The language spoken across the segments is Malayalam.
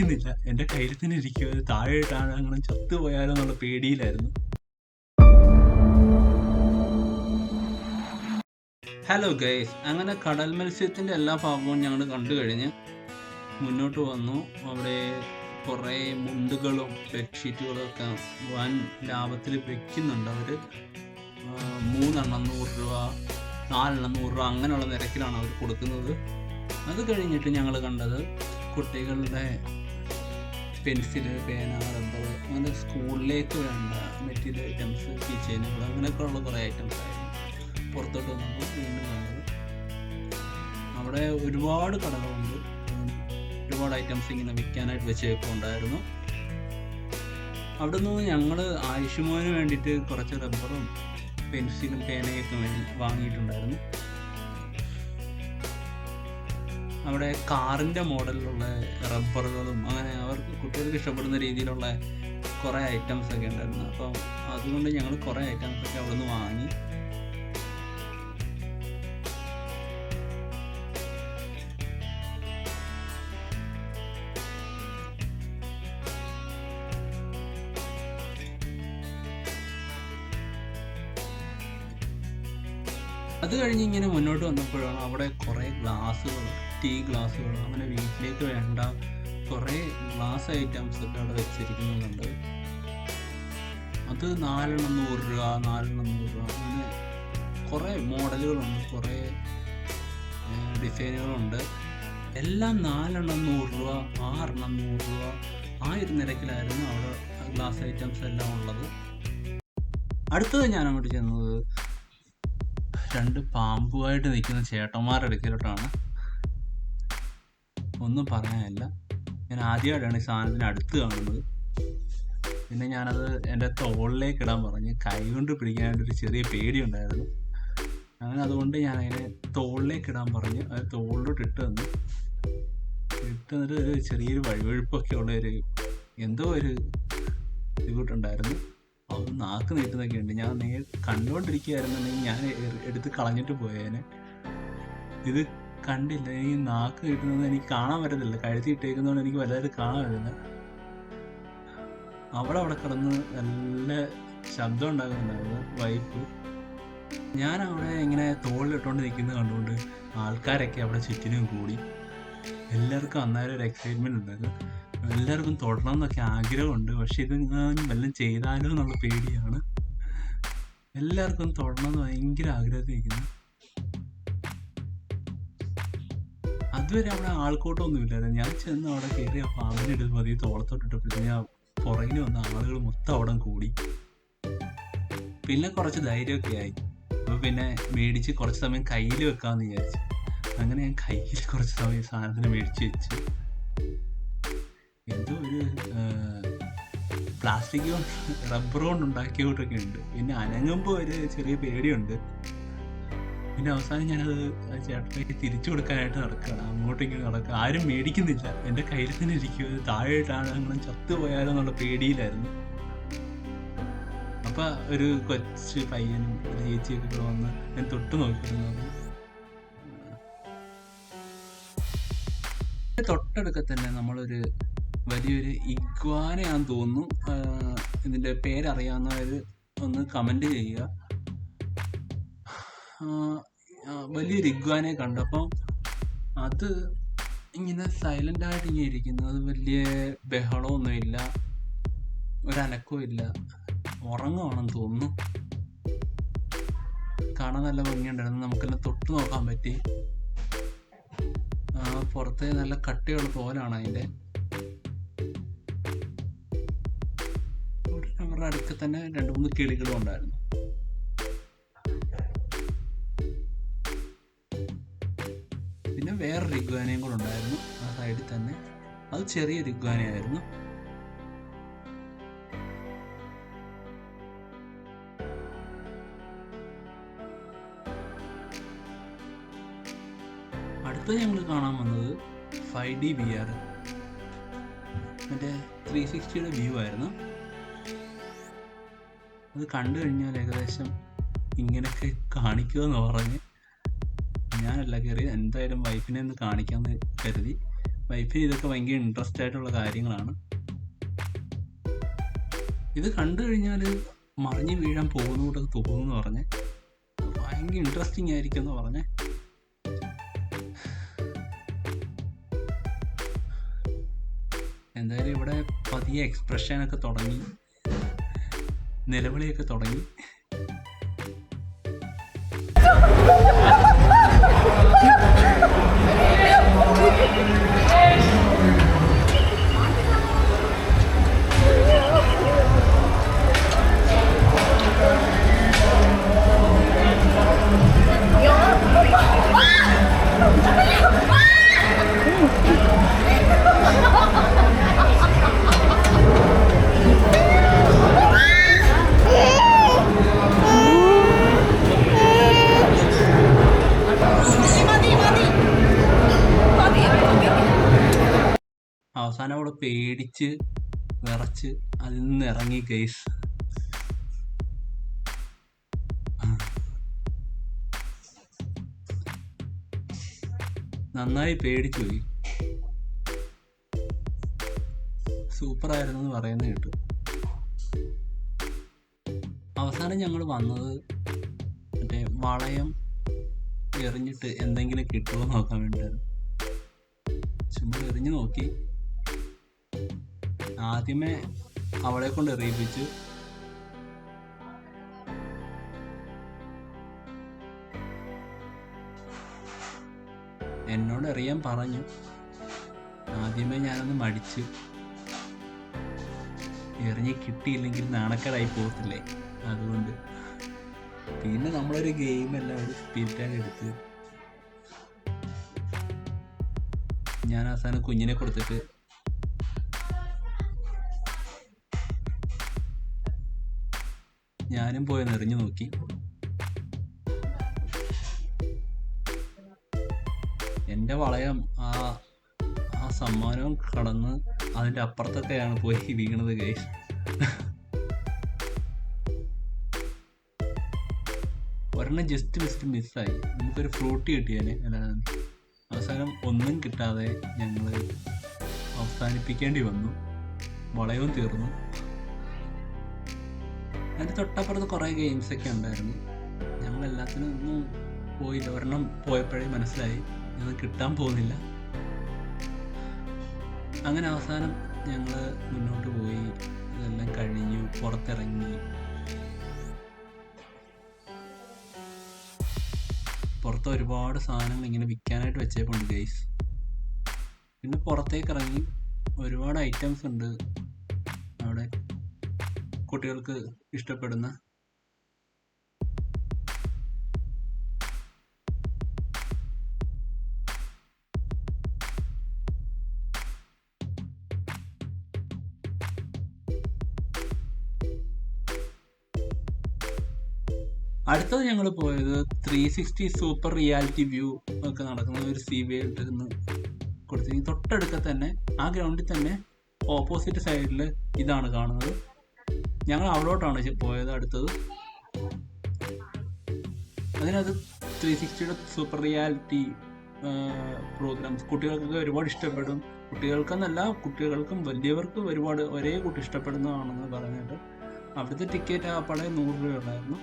മേടിക്കുന്നില്ല എന്റെ കയ്യിൽ തന്നെ ഇരിക്കുക താഴെയിട്ടാണ് അങ്ങനെ ചത്തുപോയാലോ എന്നുള്ള പേടിയിലായിരുന്നു. ഹലോ ഗൈസ് അങ്ങനെ കടൽ മത്സ്യത്തിന്റെ എല്ലാ ഭാഗവും ഞങ്ങൾ കണ്ടു കഴിഞ്ഞ് മുന്നോട്ട് വന്നു. അവിടെ കുറേ മുണ്ടുകളും ബെഡ്ഷീറ്റുകളും ഒക്കെ വൻ ലാഭത്തിൽ വെക്കുന്നുണ്ട് അവർ മൂന്നെണ്ണം നൂറ് രൂപ നാലെണ്ണം നൂറ് രൂപ അങ്ങനെയുള്ള നിരക്കിലാണ് അവർ കൊടുക്കുന്നത്. അത് കഴിഞ്ഞിട്ട് ഞങ്ങൾ കണ്ടത് കുട്ടികളുടെ പെൻസിൽ പേന റബ്ബർ അങ്ങനെ സ്കൂളിലേക്ക് വേണ്ട മെറ്റീരിയൽ ഐറ്റംസ് കിച്ചനുകൾ അങ്ങനെയൊക്കെ ഉള്ള കുറേ ഐറ്റംസ് ആയിരുന്നു. പുറത്തോട്ട് വന്നപ്പോൾ വീണ്ടും കണ്ടത്. അവിടെ ഒരുപാട് കടകളുണ്ട്. ഒരുപാട് ഐറ്റംസ് ഇങ്ങനെ വിൽക്കാനായിട്ട് വെച്ചേക്കുണ്ടായിരുന്നു അവിടെ നിന്ന് ഞങ്ങൾ ആയുഷ്മാന് വേണ്ടിയിട്ട് കുറച്ച് റബ്ബറും പെൻസിലും പേനയൊക്കെ വേണ്ടി വാങ്ങിയിട്ടുണ്ടായിരുന്നു. അവിടെ കാറിന്റെ മോഡലിലുള്ള റബ്ബറുകളും അങ്ങനെ അവർക്ക് കുട്ടികൾക്ക് ഇഷ്ടപ്പെടുന്ന രീതിയിലുള്ള കുറേ ഐറ്റംസ് ഒക്കെ ഉണ്ടായിരുന്നു. അപ്പം അതുകൊണ്ട് ഞങ്ങൾ കുറേ ഐറ്റംസ് ഒക്കെ അവിടെ നിന്ന് വാങ്ങി. അത് കഴിഞ്ഞ് ഇങ്ങനെ മുന്നോട്ട് വന്നപ്പോഴാണ് അവിടെ കുറേ ഗ്ലാസ്സുകൾ ടീ ഗ്ലാസ്സുകൾ അങ്ങനെ വീട്ടിലേക്ക് വേണ്ട കുറേ ഗ്ലാസ് ഐറ്റംസ് ഒക്കെ അവിടെ വെച്ചിരിക്കുന്നുണ്ട്. അത് നാലെണ്ണം നൂറ് രൂപ നാലെണ്ണം നൂറ് രൂപ അങ്ങനെ കുറേ മോഡലുകളുണ്ട് കുറേ ഡിസൈനുകളുണ്ട്. എല്ലാം നാലെണ്ണം നൂറ് രൂപ ആറെണ്ണം നൂറ് രൂപ ആ ഒരു നിരക്കിലായിരുന്നു അവിടെ ഗ്ലാസ് ഐറ്റംസ് എല്ലാം ഉള്ളത്. അടുത്തത് ഞാൻ അങ്ങോട്ട് ചെന്നത് രണ്ട് പാമ്പുമായിട്ട് നിൽക്കുന്ന ചേട്ടന്മാരുടെ അടുക്കലോട്ടാണ്. ഒന്നും പറയാനില്ല. ഞാൻ ആദ്യമായിട്ടാണ് ഈ സാധനത്തിന് അടുത്ത് കാണുന്നത്. പിന്നെ ഞാനത് എന്റെ തോളിലേക്ക് ഇടാൻ പറഞ്ഞ് കൈ കൊണ്ട് പിടിക്കാനായിട്ടൊരു ചെറിയ പേടിയുണ്ടായിരുന്നു. അങ്ങനെ അതുകൊണ്ട് ഞാൻ അതിനെ തോളിലേക്ക് ഇടാൻ പറഞ്ഞ് അത് തോളിലോട്ട് ഇട്ട് തന്നു. ഇട്ട് തന്നിട്ട് ചെറിയൊരു വഴുവഴുപ്പൊക്കെ ഉള്ള ഒരു എന്തോ ഒരു ഇതുകൂട്ടുണ്ടായിരുന്നു അത് നാക്ക് നീട്ടുന്നൊക്കെ ഉണ്ട് ഞാൻ നേ കണ്ടുകൊണ്ടിരിക്കുകയായിരുന്നുണ്ടെങ്കിൽ ഞാൻ എടുത്ത് കളഞ്ഞിട്ട് പോയേനെ. ഇത് കണ്ടില്ല. എനിക്ക് നാക്ക് കിട്ടുന്നത് എനിക്ക് കാണാൻ പറ്റത്തില്ല. കഴുത്തി ഇട്ടേക്കുന്നതുകൊണ്ട് എനിക്ക് വലുതായിട്ട് കാണാൻ പറ്റില്ല അവിടെ അവിടെ കിടന്ന് നല്ല ശബ്ദം ഉണ്ടാകുന്നുണ്ടായിരുന്നു വൈഫ് ഞാൻ അവിടെ ഇങ്ങനെ തോളിലിട്ടുകൊണ്ട് നിൽക്കുന്നത് കണ്ടുകൊണ്ട് ആൾക്കാരൊക്കെ അവിടെ ചുറ്റിനും കൂടി. എല്ലാവർക്കും അന്നേരം ഒരു എക്സൈറ്റ്മെന്റ് ഉണ്ടായിരുന്നു. എല്ലാവർക്കും തൊടണം എന്നൊക്കെ ആഗ്രഹമുണ്ട്. പക്ഷെ ഇത് വല്ലതും ചെയ്താലോ എന്നുള്ള പേടിയാണ്. എല്ലാവർക്കും തൊടണം എന്ന് ഭയങ്കര ആഗ്രഹത്തിരിക്കുന്നു അതുവരെ അവിടെ ആൾക്കൂട്ടമൊന്നും ഞാൻ ചെന്ന് അവിടെ കയറി ആ പാമ്പിനെ പതി മതി പിന്നെ ഞാൻ പുറകിൽ വന്ന ആളുകൾ മൊത്തം അവിടെ കൂടി. പിന്നെ കുറച്ച് ധൈര്യമൊക്കെ ആയി. അപ്പോൾ പിന്നെ മേടിച്ച് കുറച്ച് സമയം കയ്യിൽ വെക്കാമെന്ന് വിചാരിച്ചു. അങ്ങനെ ഞാൻ കയ്യിൽ കുറച്ച് സമയം സാധനത്തിന് മേടിച്ച് വെച്ച്. എന്തോ ഒരു പ്ലാസ്റ്റിക് റബ്ബർ കൊണ്ട് ഉണ്ടാക്കിയോട്ടൊക്കെ ഉണ്ട്. പിന്നെ അനങ്ങുമ്പോൾ ഒരു ചെറിയ പേടിയുണ്ട്. പിന്നെ അവസാനം ഞാനത് ചേട്ടനെ തിരിച്ചു കൊടുക്കാനായിട്ട് നടക്കുകയാണ്. അങ്ങോട്ടും ഇങ്ങോട്ടും നടക്കുക. ആരും മേടിക്കുന്നില്ല. എന്റെ കയ്യിൽ തന്നെ ഇരിക്കുക താഴെയിട്ടാണ് അങ്ങനെ ചത്തുപോയാലോ എന്നുള്ള പേടിയിലായിരുന്നു. അപ്പൊ ഒരു കൊച്ചു പയ്യനും ഒരു ചേച്ചിയൊക്കെ കൂടെ വന്ന് ഞാൻ തൊട്ട് നോക്കിയിരുന്നു. തൊട്ടടുക്ക തന്നെ നമ്മളൊരു വലിയൊരു ഇഗ്വാനയാന്ന് തോന്നുന്നു. ഇതിന്റെ പേരറിയാവുന്നവർ ഒന്ന് കമന്റ് ചെയ്യുക. വലിയൊരു ഇഗ്വാനെ കണ്ടു. അപ്പം അത് ഇങ്ങനെ സൈലന്റ് ആയിട്ട് ഇങ്ങനെ ഇരിക്കുന്നു. അത് വലിയ ബഹളമൊന്നുമില്ല ഒരനക്കവും ഇല്ല. ഉറങ്ങുവാണെന്ന് തോന്നുന്നു. കാണാൻ നല്ല ഭംഗിയുണ്ടായിരുന്നു. നമുക്കെല്ലാം തൊട്ട് നോക്കാൻ പറ്റി. പുറത്തെ നല്ല കട്ടിയുള്ള തോലാണ് അതിന്റെ നമ്മുടെ അടുത്ത് തന്നെ രണ്ട് മൂന്ന് കിളികളും ഉണ്ടായിരുന്നു. പിന്നെ വേറൊരു ഇഗ്വാനയും കൂടെ ഉണ്ടായിരുന്നു. ആ സൈഡിൽ തന്നെ. അത് ചെറിയൊരു ഇഗ്വാനയായിരുന്നു അടുത്തത് ഞങ്ങൾ കാണാൻ വന്നത് ഫൈവ് ഡി വി ആർ മറ്റേ ത്രീ സിക്സ്റ്റിയുടെ വ്യൂ ആയിരുന്നു. അത് കണ്ടു കഴിഞ്ഞാൽ ഏകദേശം ഇങ്ങനെയൊക്കെ കാണിക്കുമെന്ന് പറഞ്ഞ്. ഞാനല്ല കയറി എന്തായാലും വൈഫിനെ ഒന്ന് കാണിക്കാമെന്ന് കരുതി. വൈഫിന് ഇതൊക്കെ ഭയങ്കര ഇൻട്രസ്റ്റ് ആയിട്ടുള്ള കാര്യങ്ങളാണ്. ഇത് കണ്ടു കഴിഞ്ഞാൽ മറിഞ്ഞു വീഴാൻ പോകുന്ന കൂടെ തോന്നുന്നു പറഞ്ഞ്. ഭയങ്കര ഇൻട്രസ്റ്റിംഗ് ആയിരിക്കും എന്ന് പറഞ്ഞേ. എന്തായാലും ഇവിടെ പതിയെ എക്സ്പ്രഷനൊക്കെ തുടങ്ങി. നിലവിളിയൊക്കെ തുടങ്ങി. Thank you. അവസാനം അവിടെ പേടിച്ച് വിറച്ച് അതിൽ നിന്ന് ഇറങ്ങി ഗൈസ് നന്നായി പേടിച്ചു പോയി. സൂപ്പർ ആയിരുന്നു എന്ന് പറയുന്നത് കേട്ടു. അവസാനം ഞങ്ങൾ വന്നത് മറ്റേ വളയം എറിഞ്ഞിട്ട് എന്തെങ്കിലും കിട്ടുമോ നോക്കാൻ വേണ്ടിയിട്ടായിരുന്നു ചുമ്മാ എറിഞ്ഞു നോക്കി. ആദ്യമേ അവളെ കൊണ്ട് എറിയിപ്പിച്ചു എന്നോട് എറിയാൻ പറഞ്ഞു. ആദ്യമേ ഞാനൊന്ന് മടിച്ചു. എറിഞ്ഞ് കിട്ടിയില്ലെങ്കിൽ നാണക്കേടായി പോകത്തില്ലേ? അതുകൊണ്ട്. പിന്നെ നമ്മളൊരു ഗെയിം എല്ലാം ഒരു സ്പിരിറ്റായിട്ട് എടുത്ത് ഞാൻ അവസാനം കുഞ്ഞിനെ കൊടുത്തിട്ട് ഞാനും പോയി എറിഞ്ഞു നോക്കി. എന്റെ വളയം ആ ആ സമ്മാനവും കടന്ന് അതിന്റെ അപ്പുറത്തൊക്കെയാണ് പോയി വീണത് കൈ ഒരെണ്ണം ജസ്റ്റ് ജസ്റ്റ് മിസ്സായി നമുക്കൊരു ഫ്രൂട്ടി കിട്ടിയേനെ. അവസാനം ഒന്നും കിട്ടാതെ ഞങ്ങൾ അവസാനിപ്പിക്കേണ്ടി വന്നു. വളയവും തീർന്നു. അതിന്റെ തൊട്ടപ്പുറത്ത് കുറേ ഗെയിംസ് ഒക്കെ ഉണ്ടായിരുന്നു. ഞങ്ങൾ എല്ലാത്തിനും ഒന്നും പോയില്ല ഒരെണ്ണം പോയപ്പോഴേ മനസ്സിലായി. ഞങ്ങൾ കിട്ടാൻ പോകുന്നില്ല. അങ്ങനെ അവസാനം ഞങ്ങൾ മുന്നോട്ട് പോയി. ഇതെല്ലാം കഴിഞ്ഞു. പുറത്തിറങ്ങി. പുറത്ത് ഒരുപാട് സാധനങ്ങൾ ഇങ്ങനെ വിൽക്കാനായിട്ട് വെച്ചേപ്പുണ്ട് ഗൈസ് പിന്നെ പുറത്തേക്ക് ഇറങ്ങി ഒരുപാട് ഐറ്റംസ് ഉണ്ട്. അവിടെ കുട്ടികൾക്ക് ഇഷ്ടപ്പെടുന്ന അടുത്തത് ഞങ്ങൾ പോയത് three sixty super reality view ഒക്കെ നടക്കുന്ന ഒരു സി വി നിന്ന് കൊടുത്തിരിക്കും തൊട്ടടുക്ക തന്നെ ആ ഗ്രൗണ്ടിൽ തന്നെ ഓപ്പോസിറ്റ് സൈഡിൽ ഇതാണ് കാണുന്നത്. ഞങ്ങൾ അവിടോട്ടാണ് പോയത് അടുത്തത്. അതിനകത്ത് ത്രീ സിക്സ്റ്റിയുടെ സൂപ്പർ റിയാലിറ്റി പ്രോഗ്രാംസ് കുട്ടികൾക്കൊക്കെ ഒരുപാട് ഇഷ്ടപ്പെടും. കുട്ടികൾക്കെന്നല്ല കുട്ടികൾക്കും വലിയവർക്കും ഒരുപാട് ഒരേ കൂട്ടി ഇഷ്ടപ്പെടുന്നതാണെന്ന് പറഞ്ഞിട്ട് അവിടുത്തെ ടിക്കറ്റ് ആ പടയം നൂറ് ഉണ്ടായിരുന്നു.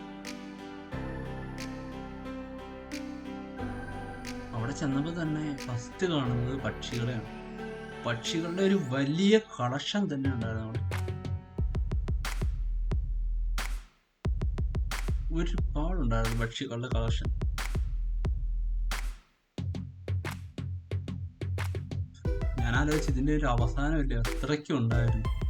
അവിടെ ചെന്നപ്പോൾ തന്നെ ഫസ്റ്റ് കാണുന്നത് പക്ഷികളെയാണ്. പക്ഷികളുടെ ഒരു വലിയ കളക്ഷൻ തന്നെ ഉണ്ടായിരുന്നു അവിടെ. ഒരുപാടുണ്ടായിരുന്നു പക്ഷികളുടെ കളക്ഷൻ. ഞാൻ ആലോചിച്ചു ഇതിന്റെ ഒരു അവസാനമില്ല അത്രയ്ക്കും ഉണ്ടായിരുന്നു.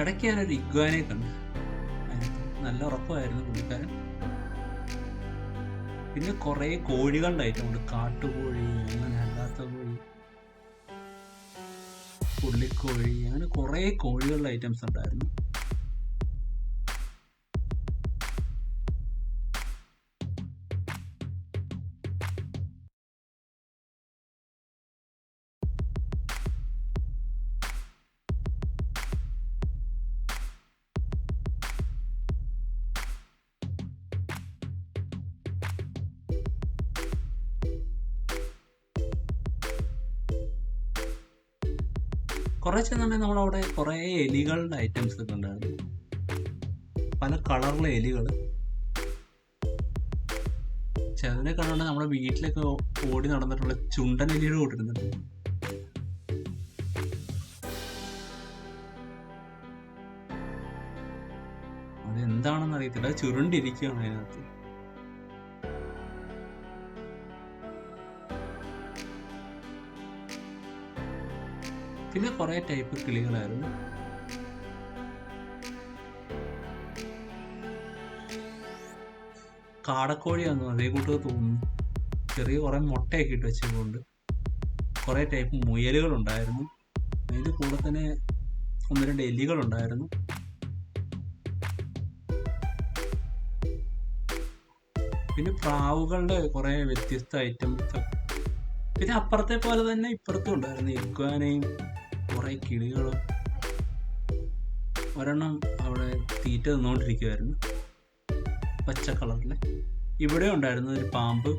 ഇടയ്ക്ക് ഞാനൊരു ഇഗ്വാനെ കണ്ടു. നല്ല ഉറപ്പായിരുന്നു പുള്ളിക്കാരൻ. പിന്നെ കുറേ കോഴികളുടെ ഐറ്റം ഉണ്ട് കാട്ടുകോഴി അങ്ങനെ അല്ലാത്ത കോഴി പുള്ളിക്കോഴി അങ്ങനെ കുറേ കോഴികളുടെ ഐറ്റംസ് ഉണ്ടായിരുന്നു. കുറേ ചെന്നുണ്ടെങ്കിൽ നമ്മളവിടെ കുറേ എലികളുടെ ഐറ്റംസ് ഒക്കെ ഉണ്ടായിരുന്നു. പല കളറിലെ എലികൾ ചിലതിനെ കണ്ടുകൊണ്ട് നമ്മുടെ വീട്ടിലൊക്കെ ഓടി നടന്നിട്ടുള്ള ചുണ്ടൻ എലിയുടെ കൂട്ടിരുന്നുണ്ട് അതെന്താണെന്ന് അറിയത്തില്ല ചുരുണ്ടിരിക്കുകയാണ് അതിനകത്ത്. പിന്നെ കുറേ ടൈപ്പ് കിളികളായിരുന്നു. കാടക്കോഴിയാന്ന് അതേ കൂട്ടർ തോന്നുന്നു. ചെറിയ കുറേ മുട്ടയൊക്കെ ഇട്ട് വെച്ചതുകൊണ്ട് കുറേ ടൈപ്പ് മുയലുകളുണ്ടായിരുന്നു. അതിന്റെ കൂടെ തന്നെ ഒന്ന് രണ്ട് എലികളുണ്ടായിരുന്നു. പിന്നെ പ്രാവുകളുടെ കുറേ വ്യത്യസ്ത ഐറ്റംസ് പിന്നെ അപ്പുറത്തെ പോലെ തന്നെ ഇപ്പുറത്തും ഉണ്ടായിരുന്നു. ഇഗ്വാനയും കുറേ കിളികളും ഒരെണ്ണം അവിടെ തീറ്റ തിന്നുകൊണ്ടിരിക്കുമായിരുന്നു പച്ച കളറിൽ ഇവിടെ ഉണ്ടായിരുന്നു ഒരു പാമ്പ്.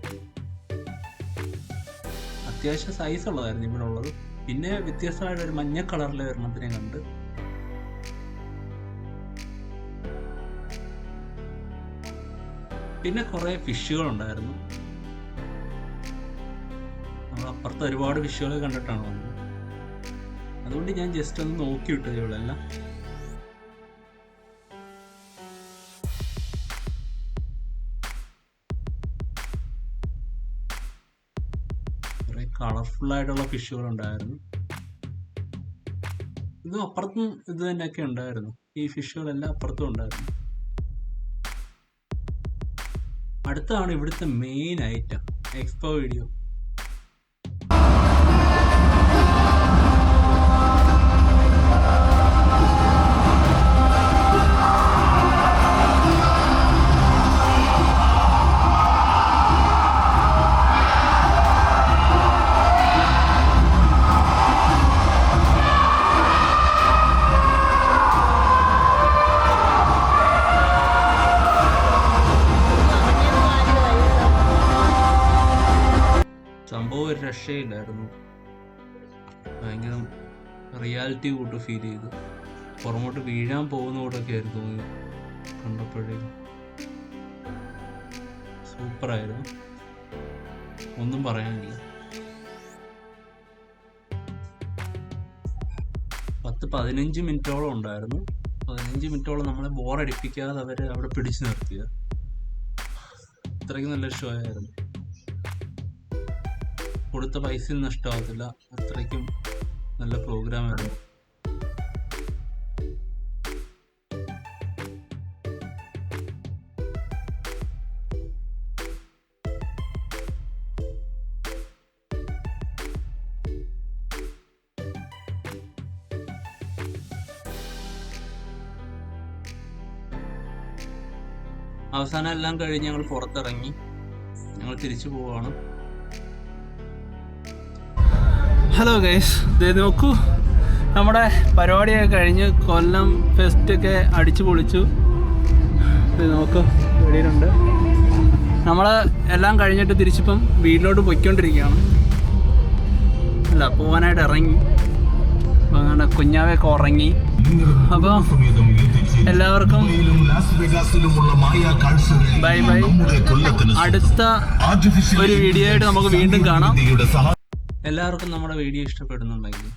അത്യാവശ്യം സൈസ് ഉള്ളതായിരുന്നു ഇവിടെ ഉള്ളത്. പിന്നെ വ്യത്യസ്തമായിട്ട് ഒരു മഞ്ഞ കളറിലെ വരണത്തിനെ കണ്ട്. പിന്നെ കുറേ ഫിഷുകൾ ഉണ്ടായിരുന്നു. നമ്മൾ അപ്പുറത്ത് ഒരുപാട് ഫിഷുകൾ കണ്ടിട്ടാണ് വന്നത്. അതുകൊണ്ട് ഞാൻ ജസ്റ്റ് ഒന്ന് നോക്കി വിട്ടതേ ഉള്ളൂ കളർഫുൾ ആയിട്ടുള്ള ഫിഷുകൾ ഉണ്ടായിരുന്നു. ഇത് അപ്പുറത്തും ഇത് തന്നെയൊക്കെ ഉണ്ടായിരുന്നു. ഈ ഫിഷുകളെല്ലാം അപ്പുറത്തും ഉണ്ടായിരുന്നു. അടുത്താണ് ഇവിടുത്തെ മെയിൻ ഐറ്റം എക്സ്പോ വീഡിയോ രക്ഷയില്ലായിരുന്നു ഭയങ്കര റിയാലിറ്റി കൂട്ട് ഫീൽ ചെയ്തു. പുറമോട്ട് വീഴാൻ പോകുന്ന കൂട്ടൊക്കെ ആയിരുന്നു തോന്നി കണ്ടപ്പോഴേ സൂപ്പറായിരുന്നു ഒന്നും പറയാനില്ല. പത്ത് പതിനഞ്ച് മിനിറ്റോളം ഉണ്ടായിരുന്നു. പതിനഞ്ച് മിനിറ്റോളം നമ്മളെ ബോറടിപ്പിക്കാതെ അവരെ അവിടെ പിടിച്ചു നിർത്തിയ അത്രയ്ക്ക് നല്ല ഷോ ആയിരുന്നു. കൊടുത്ത പൈസ നഷ്ടമാകത്തില്ല അത്രയ്ക്കും നല്ല പ്രോഗ്രാം ആയിരുന്നു. അവസാനം എല്ലാം കഴിഞ്ഞ് ഞങ്ങൾ പുറത്തിറങ്ങി. ഞങ്ങൾ തിരിച്ചു പോവാണ്. ഹലോ ഗൈസ് ഇത് നോക്കൂ. നമ്മുടെ പരിപാടിയൊക്കെ കഴിഞ്ഞ് കൊല്ലം ഫെസ്റ്റൊക്കെ അടിച്ചു പൊളിച്ചു. ഇത് നോക്കൂ വെളിയിലുണ്ട് നമ്മൾ എല്ലാം കഴിഞ്ഞിട്ട് തിരിച്ചിപ്പം വീട്ടിലോട്ട് പൊയ്ക്കൊണ്ടിരിക്കുകയാണ്. അല്ല പോകാനായിട്ട് ഇറങ്ങി. അങ്ങനെ കുഞ്ഞാവൊക്കെ ഉറങ്ങി. അപ്പോൾ എല്ലാവർക്കും ബൈ ബൈ. അടുത്ത ഒരു വീഡിയോ ആയിട്ട് നമുക്ക് വീണ്ടും കാണാം. എല്ലാവർക്കും നമ്മുടെ വീഡിയോ ഇഷ്ടപ്പെടുന്നുണ്ടെങ്കിൽ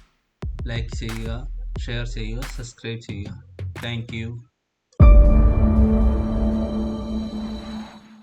ലൈക്ക് ചെയ്യുക ഷെയർ ചെയ്യുക സബ്സ്ക്രൈബ് ചെയ്യുക. താങ്ക്